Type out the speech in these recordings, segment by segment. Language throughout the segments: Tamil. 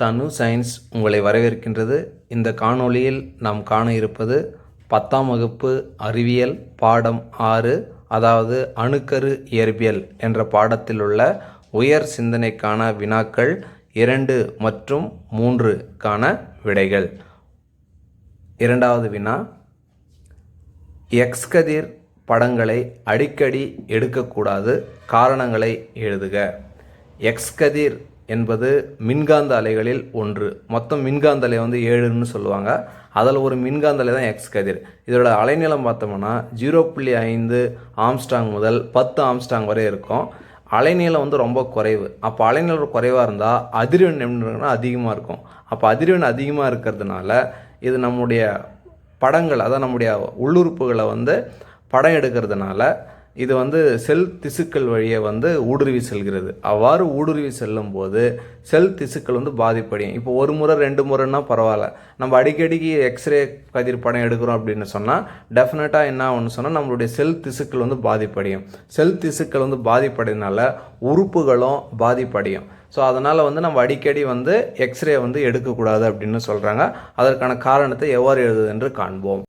தனு சயின்ஸ் உங்களை வரவேற்கின்றது. இந்த காணொளியில் நாம் காண இருப்பது பத்தாம் வகுப்பு அறிவியல் பாடம் ஆறு அதாவது அணுக்கரு இயற்பியல் என்ற பாடத்தில் உள்ள உயர் சிந்தனைக்கான வினாக்கள் இரண்டு மற்றும் மூன்று கான விடைகள். இரண்டாவது வினா எக்ஸ்கதிர் படங்களை அடிக்கடி எடுக்கக்கூடாது காரணங்களை எழுதுக. எக்ஸ்கதிர் என்பது மின்காந்த அலைகளில் ஒன்று. மொத்தம் மின்காந்த அலை வந்து ஏழுன்னு சொல்லுவாங்க. அதில் ஒரு மின்காந்த அலை தான் எக்ஸ் கதிர். இதோட அலைநீளம் பார்த்தோம்னா ஜீரோ புள்ளி ஐந்து ஆம்ஸ்டாங் முதல் பத்து ஆம்ஸ்டாங் வரை இருக்கும். அலைநீளம் வந்து ரொம்ப குறைவு. அப்போ அலைநீளம் குறைவாக இருந்தால் அதிர்வெண் என்ன அதிகமாக இருக்கும். அப்போ அதிர்வெண் அதிகமாக இருக்கிறதுனால இது நம்முடைய படங்கள் அதான் நம்முடைய உள்ளுறுப்புகளை வந்து படம் எடுக்கிறதுனால இது வந்து செல் திசுக்கள் வழியே வந்து ஊடுருவி செல்கிறது. அவ்வாறு ஊடுருவி செல்லும் போது செல் திசுக்கள் வந்து பாதிப்படையும். இப்போ ஒரு முறை ரெண்டு முறைன்னா பரவாயில்ல. நம்ம அடிக்கடிக்கு எக்ஸ்ரே கதிர் படம் எடுக்கிறோம் அப்படின்னு சொன்னால் டெஃபினட்டாக என்ன ஆகும்னு சொன்னால் நம்மளுடைய செல் திசுக்கள் வந்து பாதிப்படையும். செல் திசுக்கள் வந்து பாதிப்படையினால உறுப்புகளும் பாதிப்படையும். ஸோ அதனால் வந்து நம்ம அடிக்கடி வந்து எக்ஸ்ரே வந்து எடுக்கக்கூடாது அப்படின்னு சொல்கிறாங்க அதற்கான காரணத்தை எவ்வாறு எழுதுது என்று காண்போம்.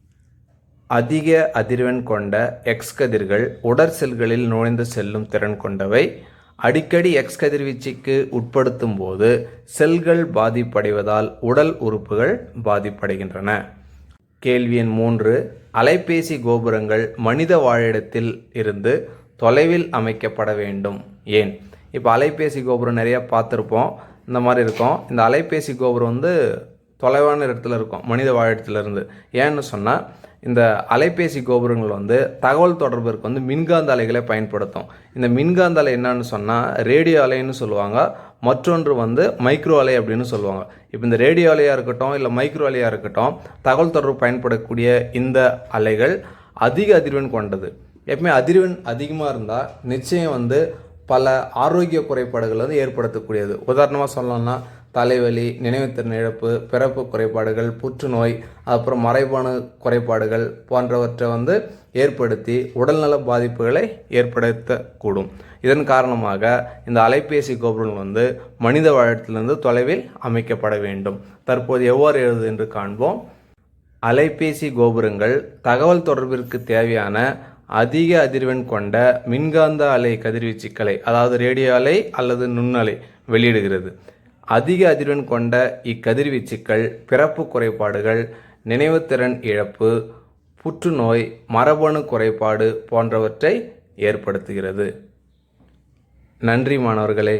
அதிக அதிர்வெண் கொண்ட எக்ஸ் கதிர்கள் உடற் செல்களில் நுழைந்து செல்லும் திறன் கொண்டவை. அடிக்கடி எக்ஸ் கதிர்வீச்சுக்கு உட்படுத்தும் போது செல்கள் பாதிப்படைவதால் உடல் உறுப்புகள் பாதிப்படைகின்றன. கேள்வி எண் மூன்று. அலைபேசி கோபுரங்கள் மனித வாழிடத்தில் இருந்து தொலைவில் அமைக்கப்பட வேண்டும். ஏன்? இப்போ அலைபேசி கோபுரம் நிறைய பார்த்துருப்போம். இந்த மாதிரி இருக்கும். இந்த அலைபேசி கோபுரம் வந்து தொலைவான இடத்துல இருக்கும் மனித வாழிடத்துலேருந்து ஏன்னு சொன்னால் இந்த அலைபேசி கோபுரங்கள் வந்து தகவல் தொடர்பிற்கு வந்து மின்காந்த அலைகளை பயன்படுத்தும். இந்த மின்காந்த அலை என்னன்னு சொன்னால் ரேடியோ அலைன்னு சொல்லுவாங்க. மற்றொன்று வந்து மைக்ரோ அலை அப்படின்னு சொல்லுவாங்க. இப்போ இந்த ரேடியோ அலையாக இருக்கட்டும் இல்லை மைக்ரோ அலையாக இருக்கட்டும் தகவல் தொடர்பு பயன்படக்கூடிய இந்த அலைகள் அதிக அதிர்வெண் கொண்டது. எப்பவுமே அதிர்வெண் அதிகமாக இருந்தால் நிச்சயம் வந்து பல ஆரோக்கிய குறைபாடுகள் வந்து ஏற்படுத்தக்கூடியது. உதாரணமாக சொல்லணும்னா தலைவலி நினைவுத்திறன் இழப்பு பிறப்பு குறைபாடுகள் புற்றுநோய் அப்புறம் மறைபான குறைபாடுகள் போன்றவற்றை வந்து ஏற்படுத்தி உடல்நல பாதிப்புகளை ஏற்படுத்தக்கூடும். இதன் காரணமாக இந்த அலைபேசி கோபுரங்கள் வந்து மனித வாழத்திலிருந்து தொலைவில் அமைக்கப்பட வேண்டும். தற்போது எவ்வாறு எழுது என்று காண்போம். அலைபேசி கோபுரங்கள் தகவல் தொடர்பிற்கு தேவையான அதிக அதிர்வெண் கொண்ட மின்காந்த அலை கதிர்வீச்சுக்களை அதாவது ரேடியோ அலை அல்லது நுண்ணலை வெளியிடுகிறது. அதிக அதிர்வெண் கொண்ட இக்கதிர்வீச்சுக்கள் பிறப்பு குறைபாடுகள் நினைவுத்திறன் இழப்பு புற்றுநோய் மரபணு குறைபாடு போன்றவற்றை ஏற்படுத்துகிறது. நன்றி மாணவர்களே.